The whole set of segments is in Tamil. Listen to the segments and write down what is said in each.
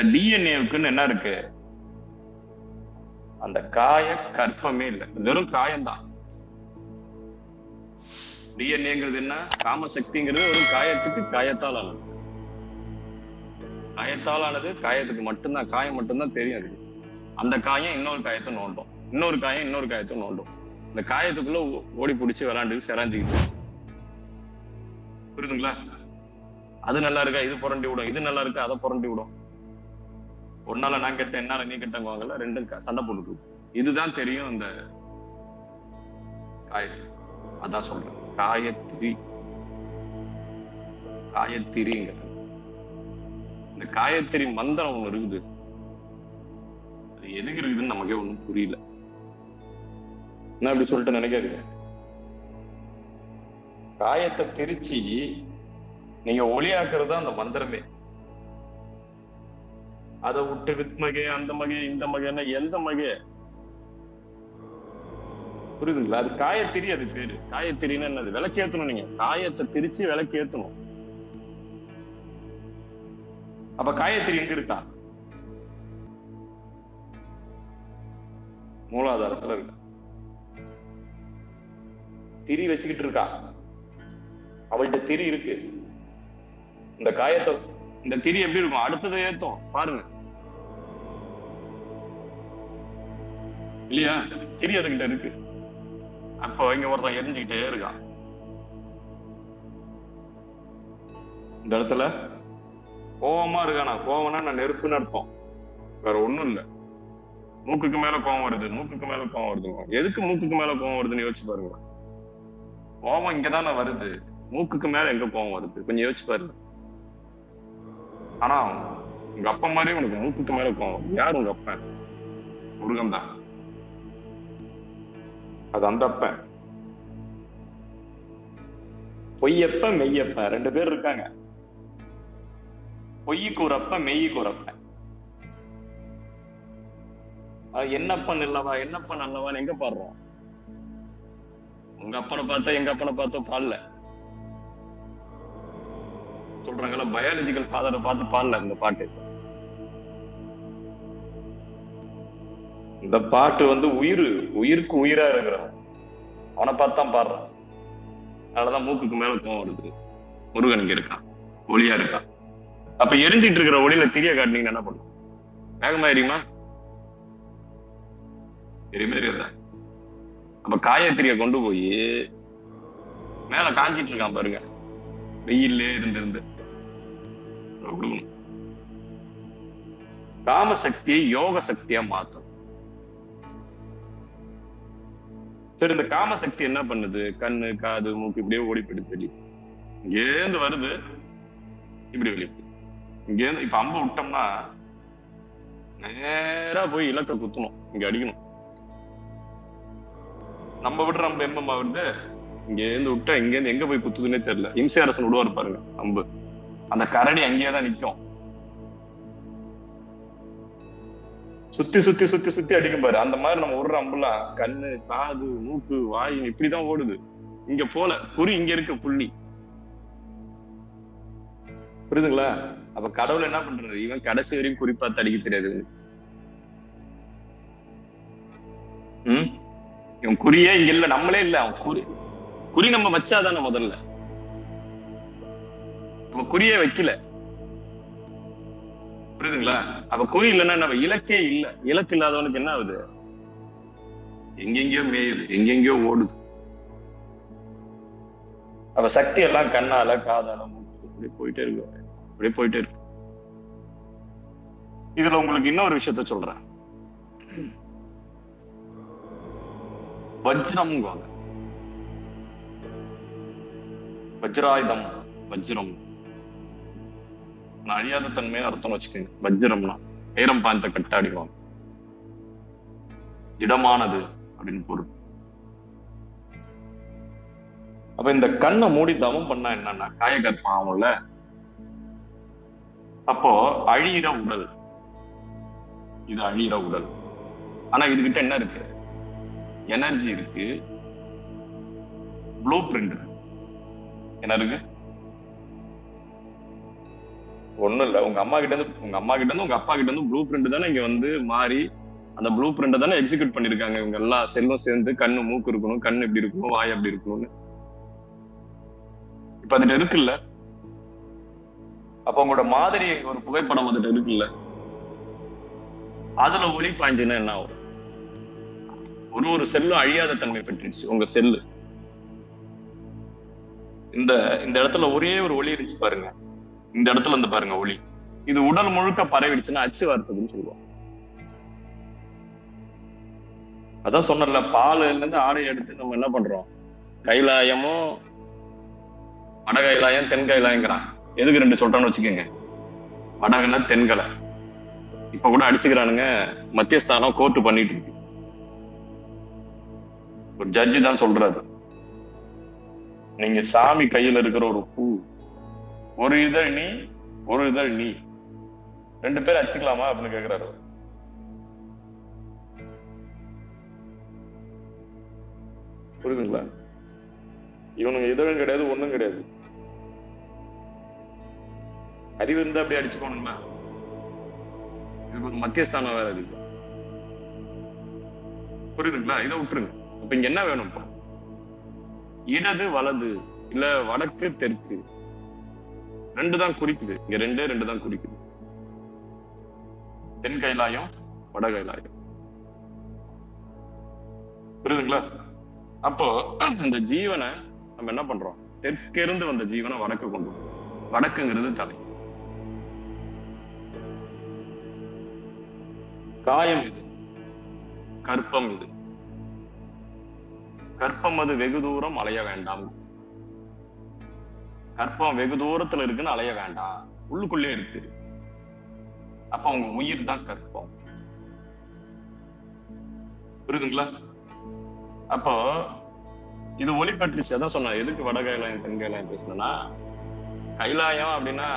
இந்த டிஎன்ஏவுக்குன்னு என்ன இருக்கு? அந்த காய கற்பமே இல்லை. வெறும் காயம்தான். டிஎன்ஏங்கிறது என்ன? காமசக்திங்கிறது ஒரு காயத்துக்கு காயத்தால் ஆனது காயத்தால் ஆனது காயத்துக்கு மட்டும்தான் காயம் மட்டும்தான் தெரியும் அதுக்கு. அந்த காயம் இன்னொரு காயத்தை நோண்டும். இன்னொரு காயம் இன்னொரு காயத்தை நோண்டும். இந்த காயத்துக்குள்ள ஓடி பிடிச்சி விளாண்டு சிராஞ்சிக்கிட்டு புரியுதுங்களா? அது நல்லா இருக்கா? இது புரண்டி விடும். இது நல்லா இருக்கா? அதை புரண்டி விடும். ஒன்னால நான் கெட்டேன் என்னால நீ கெட்டங்குவாங்கல்ல ரெண்டும் சண்டை போட்டுட்டு இதுதான் தெரியும் இந்த காயத்ரி. அதான் சொல்றேன். காயத்ரி. காயத்திரிங்க இந்த காயத்ரி மந்திரம் ஒண்ணு இருக்குது. அது எதுக்கு இருக்குதுன்னு நமக்கே ஒண்ணும் புரியல. என்ன அப்படி சொல்லிட்டு நினைக்காதீங்க. காயத்தை திரிச்சு நீங்க ஒளியாக்குறது அந்த மந்திரமே. அதை விட்டு வித்மகே அந்த மகே இந்த மகேன்னா எந்த மகே? புரியுதுங்களா? அது காயத்திரி அது பேரு. காயத்திரின்னா என்னது? விளக்கேத்தணும் நீங்க. காயத்தை திரிச்சு விளக்கேத்தணும். அப்ப காயத்திரி எங்க இருக்கா? மூலாதாரத்துல இருக்கா. திரி வச்சுக்கிட்டு இருக்கா. அவள்கிட்ட திரி இருக்கு. இந்த காயத்தை இந்த திரி எப்படி இருக்கும்? அடுத்ததை ஏத்தும். பாருங்க. இல்லையா? திரி அதுகிட்ட இருக்கு? அப்போ இங்க ஒருத்தன் எரிஞ்சுக்கிட்டே இருக்கான். இந்த இடத்துல கோவமா இருக்கானா? கோவம்னா நான் நெருப்புன்னு அர்த்தம். வேற ஒண்ணும் இல்ல. மூக்குக்கு மேல கோவம் வருது. மூக்குக்கு மேல கோவம் வருது. எதுக்கு மூக்குக்கு மேல கோவம் வருதுன்னு யோசிச்சு பாருங்க. கோவம் இங்கதானே வருது. மூக்குக்கு மேல எங்க கோவம் வருது? கொஞ்சம் யோசிச்சு பாருங்க. ஆனா உங்க அப்பா மாதிரி உனக்கு நூத்துக்கு மேல இருக்கும் யார் உங்க அப்பன் முருகன் தான். அது அந்த அப்பன் பொய்யப்ப மெய்யப்ப. ரெண்டு பேர் இருக்காங்க. பொய்யுக்கு ஒரு மெய் மெய்யுக்கு ஒரு அது என்னப்பன் இல்லவா என்னப்பன் அல்லவான்னு எங்க பாடுறோம்? உங்க அப்பனை பார்த்தா எங்க அப்பனை பார்த்தா பாடல. சொல்றாங்கல்ல பயாலஜிக்கல் ஃபாதரை பார்த்து பாடல இந்த பாட்டு. இந்த பாட்டு வந்து உயிர் உயிருக்கு உயிரா இருக்கிறான் அவனை பார்த்து தான் பாடுறான். அதனாலதான் மூக்குக்கு மேல கோவம் வருது. முருகன் இங்க இருக்கான். ஒளியா இருக்கான். அப்ப எரிஞ்சிட்டு இருக்கிற ஒளியில திரிய காட்டினீங்கன்னா என்ன பண்ணும்? வேகமா எரியுமா? எரியுமே எரியாதா அப்ப காயத்திரிய கொண்டு போய் மேல காஞ்சிட்டு இருக்கான் பாருங்க. வெயில்ல இருந்து கொடுக்கணும் காம சக்தியை யோக சக்தியா மாத்தணும் சரி இந்த காம சக்தி என்ன பண்ணுது? கண்ணு காது மூக்கு இப்படியே ஓடி போயிடுது வெளியே. இங்கேருந்து வருது இப்படி வெளியே இங்கேருந்து இப்ப அம்பு விட்டோம்னா நேரா போய் இலக்க குத்தணும். இங்க அடிக்கணும். நம்ம விடுற நம்ம எம்பமா வருது? இங்க இருந்து விட்டா இங்க இருந்து எங்க போய் குத்துதுன்னே தெரியல. இம்சை அரசன் விடுவாரு பாருங்க அம்பு. அந்த கரடி அங்கேயே தான் நிக்கும். சுத்தி சுத்தி சுத்தி சுத்தி அடிக்கும் பாரு. அந்த மாதிரி நம்ம விடுற அம்புலாம் கண்ணு காது மூக்கு வாய் இப்படிதான் ஓடுது. இங்க போல குறி இங்க இருக்கு புள்ளி. புரியுதுங்களா? அப்ப கடவுள் என்ன பண்றாரு? இவன் கடைசி வரையும் குறிப்பா தடிக்க தெரியாது. உம் இவன் குறியே இங்க இல்ல நம்மளே இல்ல. அவன் குறி குறி நம்ம வச்சாதானே முதல்ல. நம்ம குறியே வைக்கல. புரியுதுங்களா? அப்ப குறி இல்லைன்னா நம்ம இலக்கே இல்ல. இலக்கு இல்லாதவனுக்கு என்ன ஆகுது? எங்கெங்கயோ மேயுது எங்கெங்கயோ ஓடுது. அப்ப சக்தி எல்லாம் கண்ணால காதால மூக்கு போயிட்டே இருக்கு. அப்படியே போயிட்டே இருக்கு. இதுல உங்களுக்கு இன்னொரு விஷயத்த சொல்றேன். வஜ்ரம்ங்குவாங்க வஜ்ராயுதம் வஜ்ரம். நான் அழியாத தன்மையை அர்த்தம் வச்சுக்கோங்க. வஜ்ரம்னா நேரம் பாய்ந்த கட்டாடிவாங்க திடமானது அப்படின்னு பொருள். அப்ப இந்த கண்ணை மூடி தவம் பண்ணா என்னன்னா காயகற்பம் ஆகும்ல அப்போ அழியிற உடல். இது அழியிற உடல். ஆனா இதுகிட்ட என்ன இருக்கு? எனர்ஜி இருக்கு. ப்ளூ பிரிண்ட் என்ன இருக்கு? ஒண்ணும் இல்ல. உங்க அம்மா கிட்ட இருந்து உங்க அம்மா கிட்ட இருந்து உங்க அப்பா கிட்ட இருந்து ப்ளூ பிரிண்ட் தானே இங்க வந்து மாறி அந்த ப்ளூ பிரிண்ட தானே எக்ஸிக்யூட் பண்ணிருக்காங்க. இவங்க எல்லா செல்லும் சேர்ந்து கண்ணு மூக்கு இருக்கணும் கண்ணு இப்படி இருக்கணும் வாய் அப்படி இருக்கணும்னு. இப்ப அதுல இருக்குல்ல? அப்ப உங்களோட மாதிரி ஒரு புகைப்படம் அதுல இருக்குல்ல? அதுல ஒளி பாய்ஞ்சுன்னா என்ன ஆகும்? ஒரு ஒரு செல்லும் அழியாத தன்மை பெற்றுச்சு உங்க செல்லு. இந்த இந்த இடத்துல ஒரே ஒரு ஒளி இருந்துச்சு பாருங்க. இந்த இடத்துல இருந்து பாருங்க ஒளி. இது உடல் முழுக்க பரவிடுச்சுன்னா அச்சு வார்த்ததுன்னு சொல்லுவோம் அதான் சொன்னல பால்ல இருந்து ஆடை எடுத்து நம்ம என்ன பண்றோம்? கைலாயமும் வடகைலாயம் கைலாயம் எதுக்கு ரெண்டு சொல்றான்னு வச்சுக்கோங்க. வடகலை தென்கலை. இப்ப கூட அடிச்சுக்கிறானுங்க மத்தியஸ்தானம் கோர்ட்டு பண்ணிட்டு இருக்கு. ஒரு ஜட்ஜி தான் சொல்றாரு. நீங்க சாமி கையில இருக்கிற ஒரு பூ ஒரு இதழ் நீ ஒரு இதழ் நீ. ரெண்டு பேரும் அடிச்சுக்கலாமா அப்படின்னு கேக்குறாரு புரியுதுங்களா? இவனுங்க இதழும் கிடையாது ஒண்ணும் கிடையாது. அறிவு இருந்தா அப்படி அடிச்சுக்கோணுங்களா இது மத்தியஸ்தானம் வேற இருக்கு. புரியுதுங்களா? இதை விட்டுருங்க. அப்ப இங்க என்ன வேணும் இப்போ? இடது வலது இல்ல வடக்கு தெற்கு. ரெண்டு தான் குறிக்குது. இங்க ரெண்டே ரெண்டு தான் குறிக்குது. தென் கைலாயம் வட கைலாயம். புரியுதுங்களா? அப்போ இந்த ஜீவனை நம்ம என்ன பண்றோம்? தெற்கிருந்து வந்த ஜீவனை வடக்கு கொண்டு வடக்குங்கிறது தலை. காயம் இது. கற்பம் இது. கற்பம் அது வெகு தூரம் அலைய வேண்டாம். கற்பம் வெகு தூரத்துல இருக்குன்னு அலைய வேண்டாம். உள்ளுக்குள்ளே இருக்கு. அப்ப உங்க உயிர் தான் கற்பம். புரியுதுங்களா? அப்போ இது ஒளி பற்றிச்சு அதான் சொன்ன எதுக்கு வட கைலாயம் தென் கைலாயம் கைலாயம் அப்படின்னா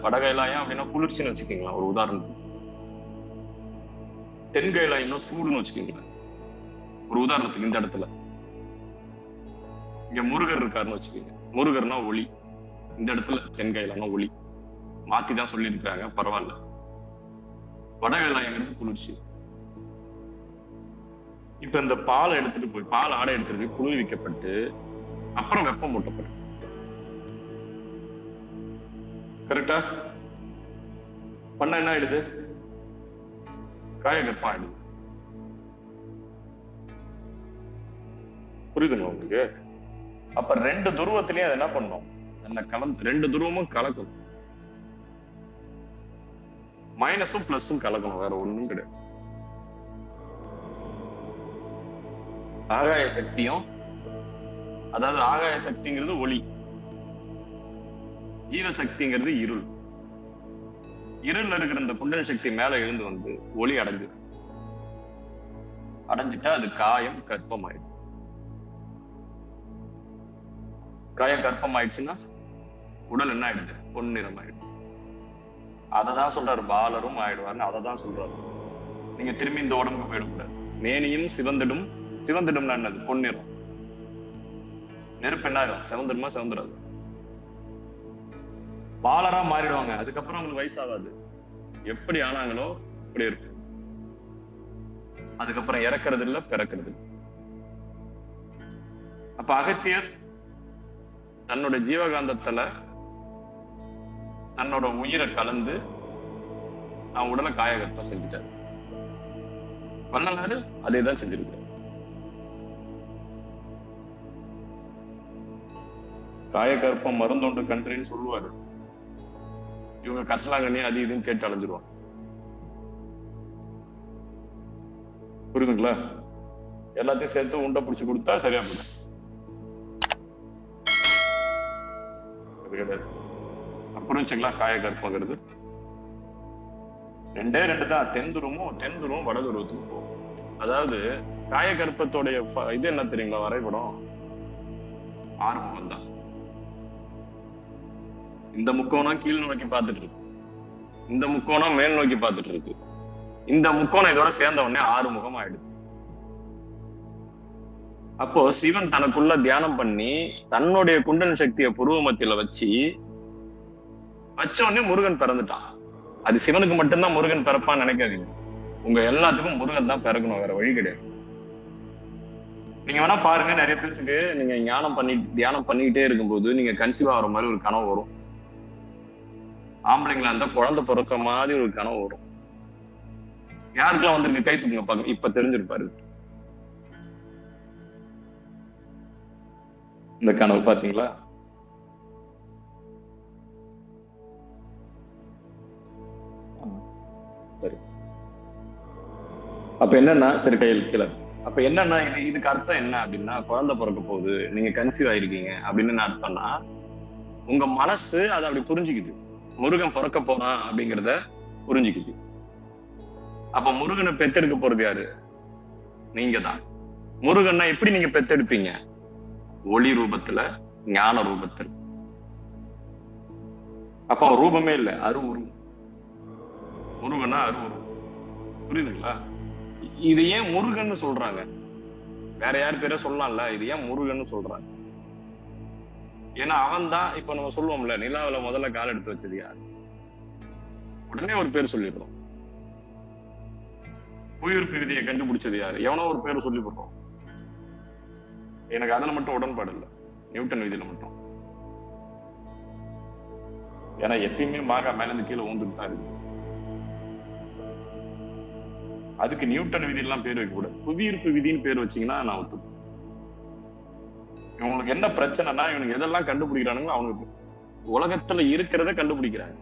வட கைலாயம் அப்படின்னா குளிர்ச்சின்னு வச்சுக்கீங்களா ஒரு உதாரணத்துக்கு. தென் கைலாயம்னா சூடுன்னு வச்சுக்கீங்களா ஒரு உதாரணத்துக்கு இந்த இடத்துல. இங்க முருகர் இருக்காருன்னு வச்சுக்கோங்க. முருகர்னா ஒளி. இந்த இடத்துல தென் ஒளி. மாத்தி தான் சொல்லியிருக்காங்க பரவாயில்ல. வட குளிர்ச்சி. இப்ப இந்த பாலை எடுத்துட்டு போய் பால் ஆடை எடுத்துட்டு போய் குளிர்விக்கப்பட்டு அப்புறம் வெப்பம் மூட்டப்படும். கரெக்டா பண்ண என்ன ஆயிடுது? காயகற்பம் ஆயிடுது. புரியுதுங்க உங்களுக்கு? அப்ப ரெண்டு துருவத்திலயும் அது என்ன பண்ணும்? என்ன கலந்து ரெண்டு துருவமும் கலக்கணும் மைனஸும் பிளஸும் கலக்கணும் வேற ஒண்ணும் கிடையாது. ஆகாய சக்தியும் அதாவது ஆகாய சக்திங்கிறது ஒளி. ஜீவசக்திங்கிறது இருள். இருள்ல இருக்கிற இந்த குண்டல் சக்தி மேல எழுந்து வந்து ஒளி அடைஞ்சு அடைஞ்சிட்டா அது காயம் கற்பம் காயம் கற்பம் ஆயிடுச்சுன்னா உடல் என்ன ஆயிடுது? பொன்னிறம் ஆயிடுது அதை தான் சொல்றாரு பாலரும் ஆயிடுவார்னு அதை தான் சொல்றாரு. நீங்க திரும்பி இந்த உடம்புக்கு போயிடக்கூடாது. மேனியும் சிவந்திடும். சிவந்திடும் என்னது? பொன்னிறம். நெருப்பு என்ன ஆயிடும் சிவந்துடுமா சிவந்துடாது? பாலரா மாறிடுவாங்க. அதுக்கப்புறம் அவங்களுக்கு வயசாகாது. எப்படி ஆனாங்களோ அப்படி இருக்கும் அதுக்கப்புறம் இறக்குறது இல்ல பிறக்கிறது இல்ல. அப்ப அகத்தியர் தன்னோட ஜீவகாந்தத்துல தன்னோட உயிரை கலந்து அவன் உடலை காயகற்பம் செஞ்சுட்டாரு. வள்ளலாறு அதே தான் செஞ்சிருக்காரு காயகற்பம் மருந்தொன்று கன்றுன்னு சொல்லுவாரு. இவங்க கசலாங்கண்ணி அது இதுன்னு கேட்டு அலைஞ்சிருவாங்க. புரியுதுங்களா? எல்லாத்தையும் சேர்த்து உண்டை பிடிச்சு கொடுத்தா சரியா போயிடும். அது கிடையாது அப்புறம் வச்சுங்களா ரெண்டே ரெண்டு தான் தென்துருமும் தென்துருவும் வடதுருவத்துக்கும் போகும். அதாவது காயகற்பத்தோடைய இது என்ன தெரியுங்களா வரைபடம்? ஆறுமுகம் தான் இந்த முக்கோணம் கீழ் நோக்கி பார்த்துட்டு இருக்கு இந்த முக்கோணம் மேல் நோக்கி பார்த்துட்டு இருக்கு இந்த முக்கோணம் இதோட சேர்ந்த உடனே ஆறு முகம் ஆயிடுது. அப்போ சிவன் தனக்குள்ள தியானம் பண்ணி தன்னுடைய குண்டன் சக்தியை புருவ மத்தியில வச்சு வச்ச உடனே முருகன் பிறந்துட்டான். அது சிவனுக்கு மட்டும்தான் முருகன் பிறப்பான்னு நினைக்காதீங்க. உங்க எல்லாத்துக்கும் முருகன் தான் பிறக்கணும் வேற வழி கிடையாது. நீங்க வேணா பாருங்க நிறைய பேர்த்துக்கு நீங்க ஞானம் பண்ணி தியானம் பண்ணிக்கிட்டே இருக்கும்போது நீங்க கன்சீவ் ஆகிற மாதிரி ஒரு கனவு வரும். ஆம்பளைங்களா இருந்தா குழந்தை பிறக்க மாதிரி ஒரு கனவு வரும். யாருக்கெல்லாம் வந்திருக்கு? கை தூக்குங்க பாக்க இப்ப தெரிஞ்சிருப்பாரு. இந்த கனவு பாத்தீங்களா சரி. அப்ப என்னன்னா சரி கையில் கீழே. அப்ப என்னன்னா இது இதுக்கு அர்த்தம் என்ன அப்படின்னா குழந்தை பிறக்க போகுது நீங்க கன்சீவ் ஆயிருக்கீங்க அப்படின்னு என்ன அர்த்தம்னா உங்க மனசு அதை அப்படி புரிஞ்சுக்குது. முருகன் பிறக்க போறான் அப்படிங்கிறத புரிஞ்சுக்குது. அப்ப முருகனை பெத்தெடுக்க போறது யாரு? நீங்க தான் முருகன்னா எப்படி நீங்க பெத்தெடுப்பீங்க ஒளி ரூபத்துல ஞான ரூபத்தில். அப்ப அவன் ரூபமே இல்ல அருவுருவம் முருகனா உருவம் புரியுதுங்களா? இது ஏன் முருகன் சொல்றாங்க? வேற யார் பேர சொல்லலாம்ல இது ஏன் முருகன் சொல்றாங்க? ஏன்னா அவன் தான் இப்ப நம்ம சொல்லுவோம்ல நிலாவில முதல்ல கால் எடுத்து வச்சது யார்? உடனே ஒரு பேர் சொல்லிடுறோம். உயிர் பிரிதியை கண்டுபிடிச்சது யாரு? எவனோ ஒரு பேர் சொல்லிவிடுறோம். எனக்கு அதுல மட்டும் உடன்பாடு இல்லை. நியூட்டன் விதியில மட்டும். ஏன்னா எப்பயுமே மாகா மேல இருந்து கீழே ஊந்துட்டு தான் இருக்கு. அதுக்கு நியூட்டன் விதி எல்லாம் பேர் வைக்க கூடாது. புவியீர்ப்பு விதின்னு பேர் வச்சீங்கன்னா நான் ஒத்துப்பேன். இவங்களுக்கு என்ன பிரச்சனைனா இவனுக்கு எதெல்லாம் கண்டுபிடிக்கிறானுங்களோ அவனுக்கு உலகத்துல இருக்கிறத கண்டுபிடிக்கிறாங்க.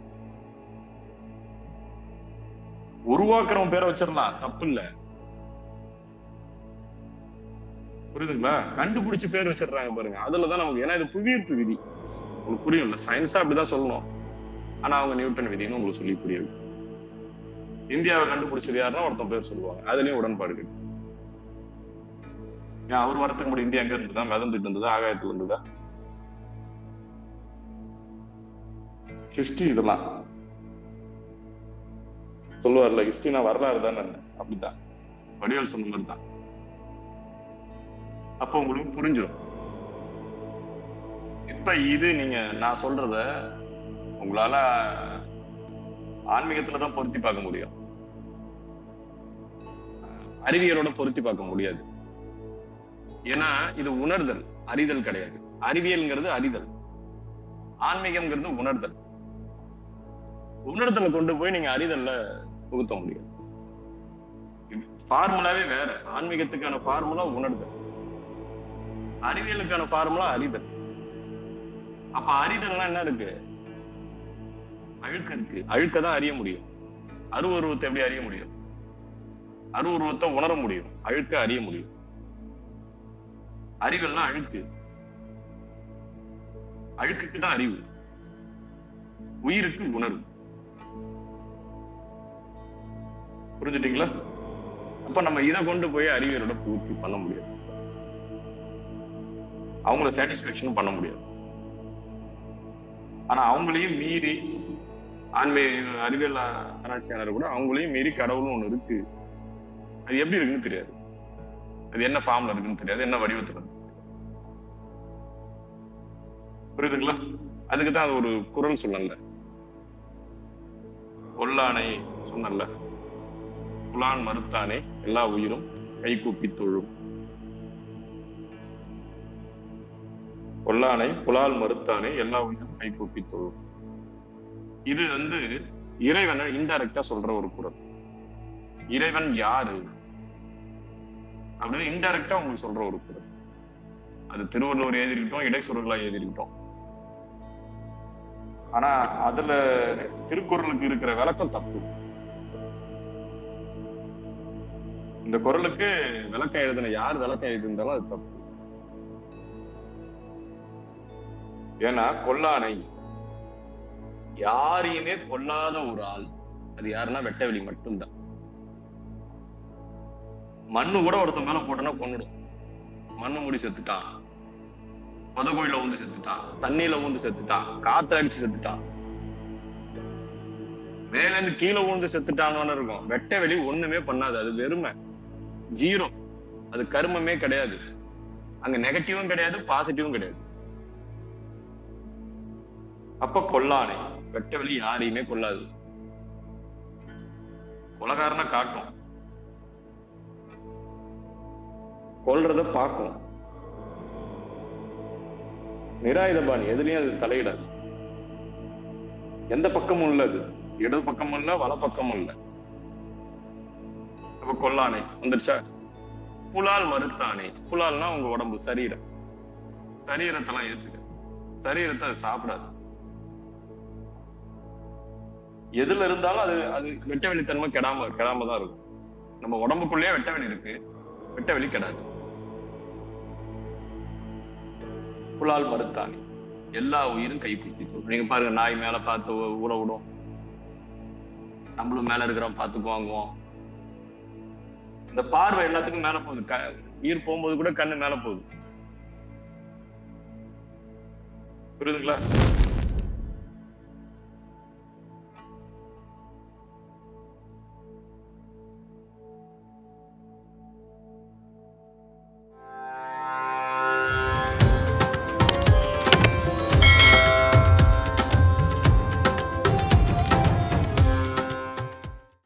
உருவாக்குறவன் பேரை வச்சிடலாம். தப்பு இல்ல. புரியுதுங்களா? கண்டுபிடிச்சு பேர் வச்சிடுறாங்க பாருங்க. அதுலதான் நமக்கு ஏன்னா இது புவியீர்ப்பு விதி. உங்களுக்கு புரியும்ல? சயின்ஸா அப்படிதான் சொல்லணும். ஆனா அவங்க நியூட்டன் விதின்னு உங்களுக்கு சொல்லி புரியாது. இந்தியாவை கண்டுபிடிச்சது யாருன்னா ஒருத்தன் பேர் சொல்லுவாங்க. அதுலயும் உடன்பாடு இருக்கு. ஏன் அவர் வரத்துக்கு முன்னாடி இந்தியா எங்க இருந்ததா? மிதந்துட்டு இருந்ததா? ஆகாயத்துல இருந்ததா? ஹிஸ்டரி இதெல்லாம். சொல்லுவார்ல ஹிஸ்டரினா வரலாறு தானே. அப்படித்தான். வடிவேல் சொன்ன மாதிரி தான் அப்போ உங்களுக்கு புரிஞ்சிடும் இப்ப இது நீங்க நான் சொல்றத உங்களால ஆன்மீகத்துல தான் பொருத்தி பார்க்க முடியும். அறிவியலோட பொருத்தி பார்க்க முடியாது. ஏன்னா இது உணர்தல் அறிதல் கிடையாது. அறிவியல்ங்கிறது அறிதல். ஆன்மீகம்ங்கிறது உணர்தல். உணர்தலை கொண்டு போய் நீங்க அறிதல்ல புகுத்த முடியும் ஃபார்முலாவே வேற. ஆன்மீகத்துக்கான ஃபார்முலா உணர்தல். அறிவியலுக்கான ஃபார்முலா அறிதல் அப்ப அறிதல்னா என்ன இருக்கு? அழுக்கு இருக்கு. அழுக்கதான் அறிய முடியும். அருவருவத்தை எப்படி அறிய முடியும்? அருவருவத்தை உணர முடியும். அழுக்க அறிய முடியும். அறிவெல்லாம் அழுக்கு. அழுக்குக்கு தான் அறிவு. உயிருக்கு உணர்வு. புரிஞ்சுட்டீங்களா? அப்ப நம்ம இதை கொண்டு போய் அறிவியலோட பூர்த்தி பண்ண முடியாது. அவங்கள சாட்டிஸ்பேக்ஷனும் பண்ண முடியாது. ஆனா அவங்களையும் மீறி ஆன்மீக அறிவியல் ஆராய்ச்சியாளர் கூட அவங்களையும் மீறி கடவுளும் ஒண்ணு இருக்கு. அது எப்படி இருக்குன்னு தெரியாது. அது என்ன ஃபார்ம்ல இருக்குன்னு தெரியாது. என்ன வடிவத்துல இருக்கு புரியுதுங்களா? அதுக்கு தான் அது ஒரு குரல் சொல்லல. ஒல்லானை சொன்னல புலான் மறுத்தானே எல்லா உயிரும் கை கூப்பி தொழும். கொல்லானை புலால் மறுத்தானே எல்லா உயிரும் கைகூப்பி தொழும் இது வந்து இறைவனை இன்டைரக்டா சொல்ற ஒரு குரல். இறைவன் யாரு? அப்படின்னு இன்டைரக்டா உங்களுக்கு சொல்ற ஒரு குரல். அது திருவள்ளுவர் எழுதிருக்கட்டும் இடைச்சுரர்களா எழுதிருக்கட்டும் ஆனா அதுல திருக்குறளுக்கு இருக்கிற விளக்கம் தப்பு. இந்த குரலுக்கு விளக்கம் எழுதின யார் விளக்கம் எழுதியிருந்தாலும் அது தப்பு. ஏன்னா கொல்லானை யாரையுமே கொல்லாத ஒரு ஆள். அது யாருன்னா வெட்டவெளி மட்டும்தான். மண்ணு கூட ஒருத்தன் மேல போட்டோன்னா கொன்னுடும். மண்ணு மூடி செத்துட்டான். புதகோயில ஊந்து செத்துட்டான். தண்ணியில ஊந்து செத்துட்டான். காத்துல அடிச்சு செத்துட்டான். மேல இருந்து கீழே ஊந்து செத்துட்டான்னு இருக்கும். வெட்ட வெளி ஒண்ணுமே பண்ணாது. அது வெறுமை. ஜீரோ அது கருமமே கிடையாது. அங்க நெகட்டிவும் கிடையாது பாசிட்டிவும் கிடையாது. அப்ப கொல்லானை. வெட்ட வெளி யாரையுமே கொல்லாது. கொலகாரனை காட்டும். கொல்றத பார்க்கும். நிராயுதபாணி எதுலயும் அது தலையிடாது. எந்த பக்கமும் இல்ல அது. இடது பக்கமும் இல்ல வல பக்கமும் இல்ல. அப்ப கொல்லானே வந்துருச்சா? புலால் மறுத்தானே. புலால்னா உங்க உடம்பு சரீரம். சரீரத்தெல்லாம் ஏத்துக்க. சரீரத்தை அது சாப்பிடாது. எதுல இருந்தாலும் அது அது வெட்ட வெளித்தன்மை கெடாம கெடாம தான் இருக்கும். நம்ம உடம்புக்குள்ளேயே வெட்ட வெளி இருக்கு. வெட்ட வெளி கெடாது. புலால் மறுத்தானே எல்லா உயிரும் கை நீங்க பாருங்க நாய் மேல பார்த்து ஊற விடும். நம்மளும் மேல இருக்கிறோம் பார்த்து வாங்குவோம் இந்த பார்வை எல்லாத்துக்கும் மேல போகுது. க- உயிர் போகும்போது கூட கண்ணு மேல போகுது. புரியுதுங்களா?